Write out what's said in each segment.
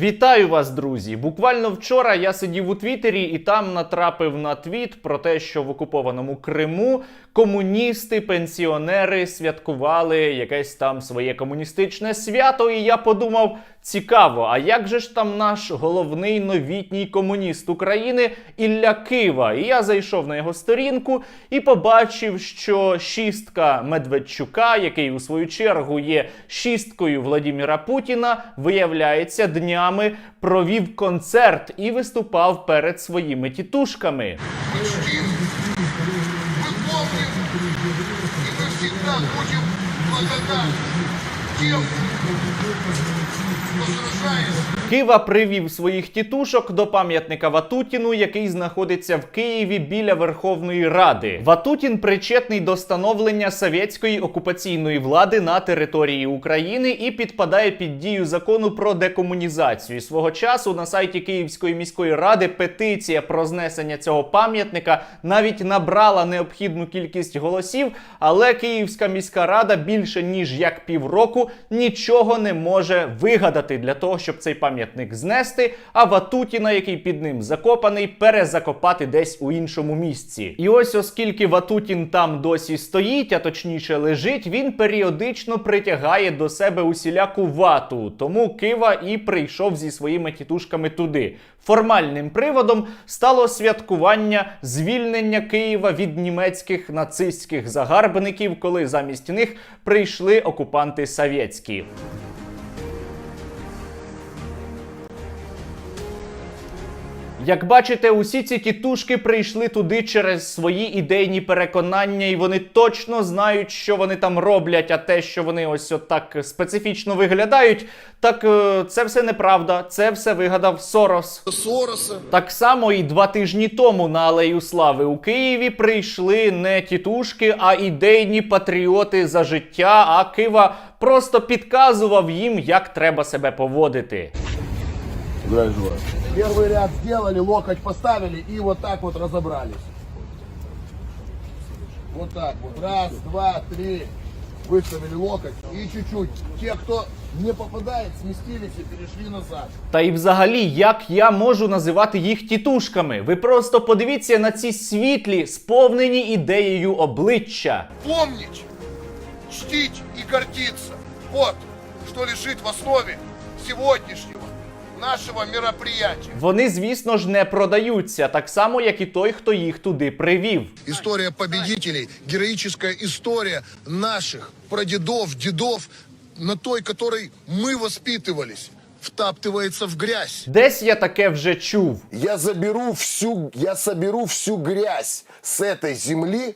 Вітаю вас, друзі! Буквально вчора я сидів у Твіттері і там натрапив на твіт про те, що в окупованому Криму комуністи, пенсіонери святкували якесь там своє комуністичне свято. І я подумав: цікаво, а як же ж там наш головний новітній комуніст України Ілля Кива? І я зайшов на його сторінку і побачив, що шістка Медведчука, який у свою чергу є шісткою Владіміра Путіна, виявляється, днями провів концерт і виступав перед своїми тітушками. Тим, хто мы Кива привів своїх тітушок до пам'ятника Ватутіну, який знаходиться в Києві біля Верховної Ради. Ватутін причетний до становлення совєтської окупаційної влади на території України і підпадає під дію закону про декомунізацію. Свого часу на сайті Київської міської ради петиція про знесення цього пам'ятника навіть набрала необхідну кількість голосів, але Київська міська рада більше ніж як півроку нічого не може вигадати для того, щоб цей пам'ятник знести, а Ватутіна, який під ним закопаний, перезакопати десь у іншому місці. І ось, оскільки Ватутін там досі стоїть, а точніше лежить, він періодично притягає до себе усіляку вату. Тому Кива і прийшов зі своїми тітушками туди. Формальним приводом стало святкування звільнення Києва від німецьких нацистських загарбників, коли замість них прийшли окупанти совєтські. Як бачите, усі ці тітушки прийшли туди через свої ідейні переконання, і вони точно знають, що вони там роблять. А те, що вони ось отак специфічно виглядають, так е, це все неправда. Це все вигадав Сорос. Сороса. Так само і два тижні тому на Алею Слави у Києві прийшли не тітушки, а ідейні патріоти за життя. А Кива просто підказував їм, як треба себе поводити. Первый ряд сделали, локоть поставили и вот так вот разобрались. Вот так вот. Раз, два, три. Выставили локоть. И чуть-чуть. Те, кто не попадает, сместились и перешли назад. Та й взагалі, як я можу називати їх тітушками? Ви просто подивіться на ці світлі, сповнені ідеєю обличчя. Помнить, чтить и гордиться. Вот, что лежит в основе сегодняшнего нашего мероприятия. Вони, звісно ж, не продаються, так само, як і той, хто їх туди привів. История победителей, героическая история наших прадедов, дедов, на той, которой мы воспитывались, втаптывается в грязь. Десь я таке вже чув. Я заберу всю, я соберу всю грязь с этой земли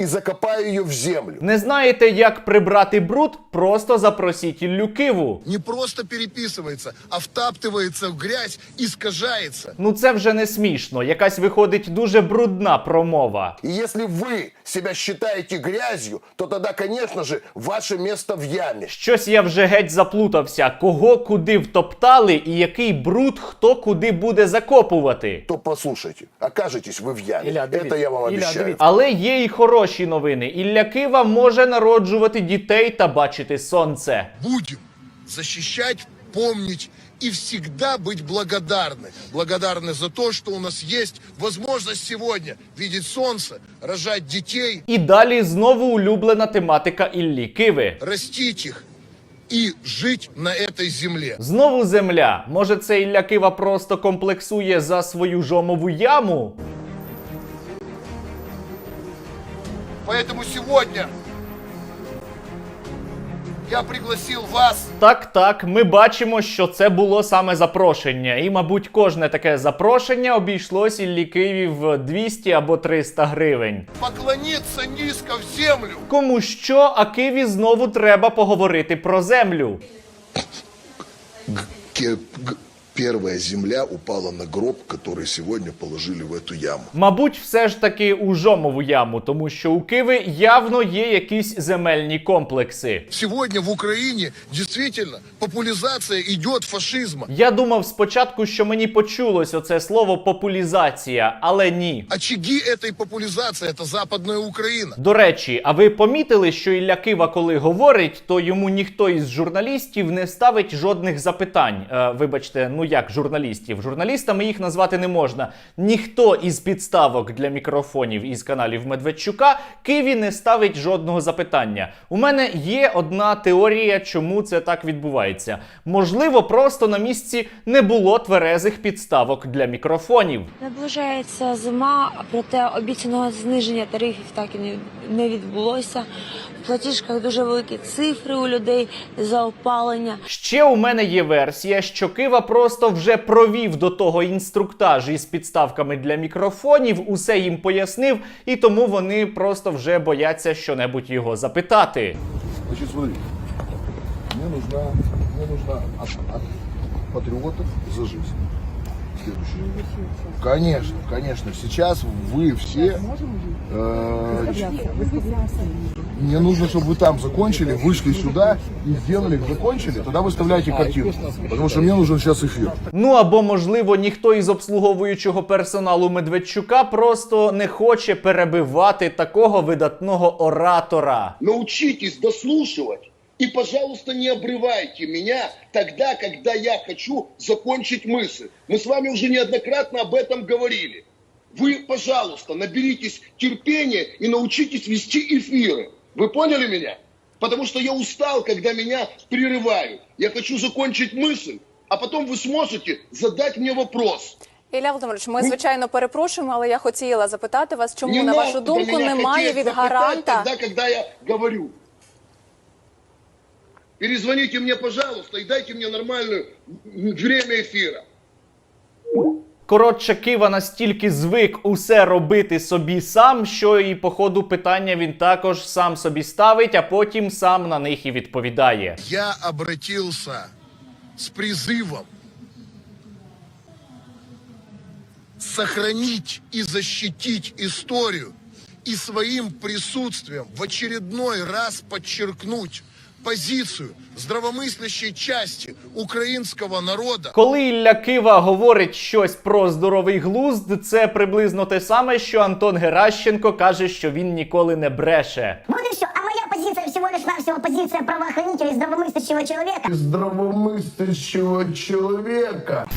и закопаю ее в землю. Не знаєте, як прибрати бруд? Просто запросіть Іллю Киву. Не просто переписывается, а втаптывается в грязь, искажается. Ну це вже не смішно. Якась виходить дуже брудна промова. И если вы себя считаете грязью, то тогда, конечно же, ваше место в яме. Щось я вже геть заплутався, кого куди втоптали і який бруд хто куди буде закопувати. То послушайте, окажетесь вы в яме. Ілля, дивіться. Это я вам Ілля, обещаю. дивіться. Але є й хороші новини. Ілля Кива може народжувати дітей та бачити сонце. Будем защищать, помнить и всегда быть благодарны. Благодарны за то, что у нас есть возможность сегодня видеть солнце, рожать детей, І далі знову улюблена тематика Іллі Киви. растить их и жить на этой земле. Знову земля. Може, це Ілля Кива просто комплексує за свою жомову яму? Поэтому сегодня я пригласил вас Так, так, ми бачимо, що це було саме запрошення. І, мабуть, кожне таке запрошення обійшлось Іллі Киві в 200 або 300 гривень. поклониться низко в землю Кому що, а Киві знову треба поговорити про землю. Г- первая земля упала на гроб, который сегодня положили в эту яму. Мабуть, все ж таки у жомову яму, тому що у Киви явно є якісь земельні комплекси. Сегодня в Украине действительно популяризация идет фашизма. Я думав спочатку, що мені почулось оце слово популізація, але ні. Очаги этой популяризации – это Западная Украина. До речі, а ви помітили, що Ілля Кива, коли говорить, то йому ніхто із журналістів не ставить жодних запитань. Е, вибачте, ну як журналістів? Журналістами їх назвати не можна. Ніхто із підставок для мікрофонів із каналів Медведчука Киві не ставить жодного запитання. У мене є одна теорія, чому це так відбувається. Можливо, просто на місці не було тверезих підставок для мікрофонів. Наближається зима, проте обіцяного зниження тарифів так і не, не відбулося. В платіжках дуже великі цифри у людей за опалення. Ще у мене є версія, що Кива просто вже провів до того інструктаж із підставками для мікрофонів, усе їм пояснив, і тому вони просто вже бояться щонебудь його запитати. Значить, смотри, мені нужна, мені нужна от, от патриотов за жизнь Следующее. Конечно, конечно. Сейчас вы все... э, мне нужно, чтобы вы там закончили, вышли сюда и сделали, закончили, тогда выставляйте картину. Потому что мне нужен сейчас эфир. Ну або можливо ніхто із обслуговуючого персоналу Медведчука просто не хоче перебивати такого видатного оратора. Научитесь дослушивать и, пожалуйста, не обрывайте меня тогда, когда я хочу закончить мысль. Мы с вами уже неоднократно об этом говорили. Вы, пожалуйста, наберитесь терпения и научитесь вести эфиры. Вы поняли меня? Потому что я устал, когда меня прерывают. Я хочу закончить мысль, а потом вы сможете задать мне вопрос. Ілля Володимирович, ми звичайно перепрошуємо, але я хотіла запитати вас, чому Не на вашу надо думку меня немає хотеть від запытать гаранта Тогда, когда я говорю. Перезвоните мне, пожалуйста, и дайте мне нормальное время эфира. Коротше, Кива настільки звик усе робити собі сам, що і по ходу питання він також сам собі ставить, а потім сам на них і відповідає. Я обратился с призывом сохранить и защитить историю и своим присутствием в очередной раз подчеркнуть позицию здравомыслящей части украинского народа Коли Ілля Кива говорить щось про здоровий глузд, це приблизно те саме, що Антон Геращенко каже, що він ніколи не бреше. Вот и все. А моя позиция всего лишь навсего позиция правоохранителя и здравомыслящего человека. Здравомыслящего человека.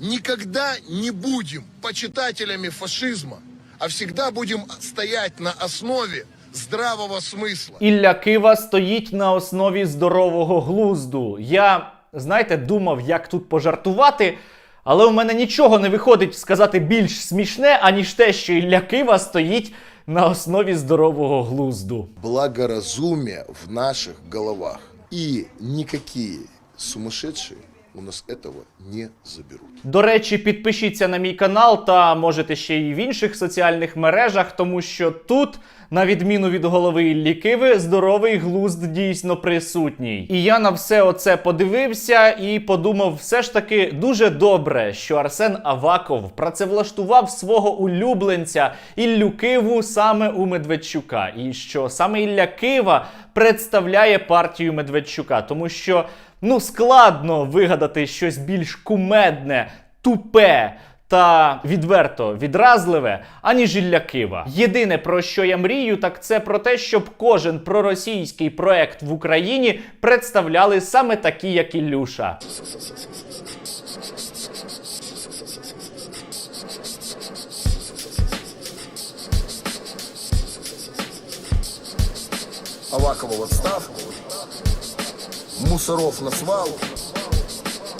никогда не будем почитателями фашизма, а всегда будем стоять на основе здравого смысла. Ілля Кива стоїть на основі здорового глузду. Я, знаєте, думав, як тут пожартувати, але у мене нічого не виходить сказати більш смішне, аніж те, що Ілля Кива стоїть на основі здорового глузду. Благоразумие в наших головах. И никакие сумасшедшие у нас этого не заберут. До речі, підпишіться на мій канал та можете ще й в інших соціальних мережах, тому що тут, на відміну від голови Іллі Киви, здоровий глузд дійсно присутній. І я на все оце подивився і подумав, все ж таки дуже добре, що Арсен Аваков працевлаштував свого улюбленця Іллю Киву саме у Медведчука, і що саме Ілля Кива представляє партію Медведчука, тому що. Ну, складно вигадати щось більш кумедне, тупе та відверто відразливе, аніж Ілля Кива. Єдине про що я мрію, так це про те, щоб кожен проросійський проект в Україні представляли саме такі, як Ілюша. Авакова в отставку. Мусоров на свал.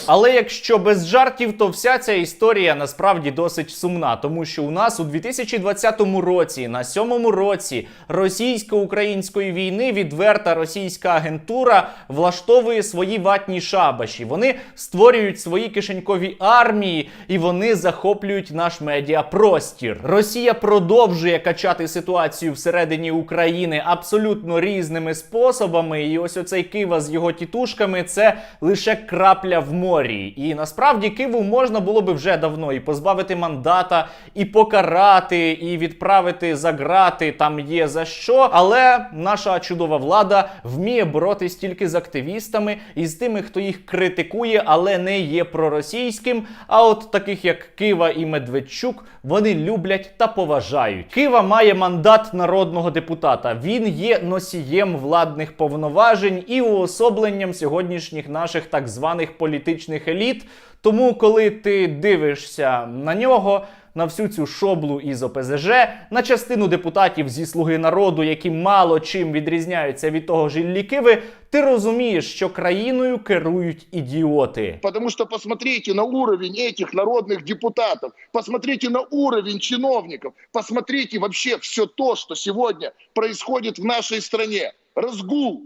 Але якщо без жартів, то вся ця історія насправді досить сумна, тому що у нас у 2020 році, на сьомому році російсько-української війни, відверта російська агентура влаштовує свої ватні шабаші. Вони створюють свої кишенькові армії і вони захоплюють наш медіапростір. Росія продовжує качати ситуацію всередині України абсолютно різними способами. І ось оцей Кива з його тітушками це лише крапля в морі. Морі. І насправді Києву можна було би вже давно і позбавити мандата, і покарати, і відправити за грати. Там є за що. Але наша чудова влада вміє боротись тільки з активістами і з тими, хто їх критикує, але не є проросійським. А от таких як Кива і Медведчук, вони люблять та поважають. Кива має мандат народного депутата. Він є носієм владних повноважень і уособленням сьогоднішніх наших так званих політичних еліт. Тому, коли ти дивишся на нього, на всю цю шоблу із ОПЗЖ, на частину депутатів зі Слуги народу, які мало чим відрізняються від того ж Іллі Киви, ти розумієш, що країною керують ідіоти. Потому что посмотрите на уровень этих народных депутатов, посмотрите на уровень чиновников, посмотрите вообще все то, что сегодня происходит в нашей стране. Разгул,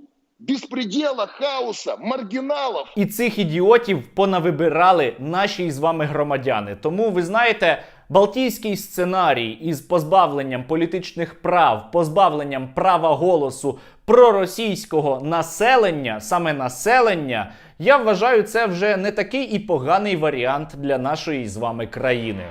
беспредела, хаоса, маргиналов. І цих ідіотів понавибирали наші з вами громадяни. Тому ви знаєте. Балтійський сценарій із позбавленням політичних прав, позбавленням права голосу проросійського населення, саме населення, я вважаю, це вже не такий і поганий варіант для нашої з вами країни.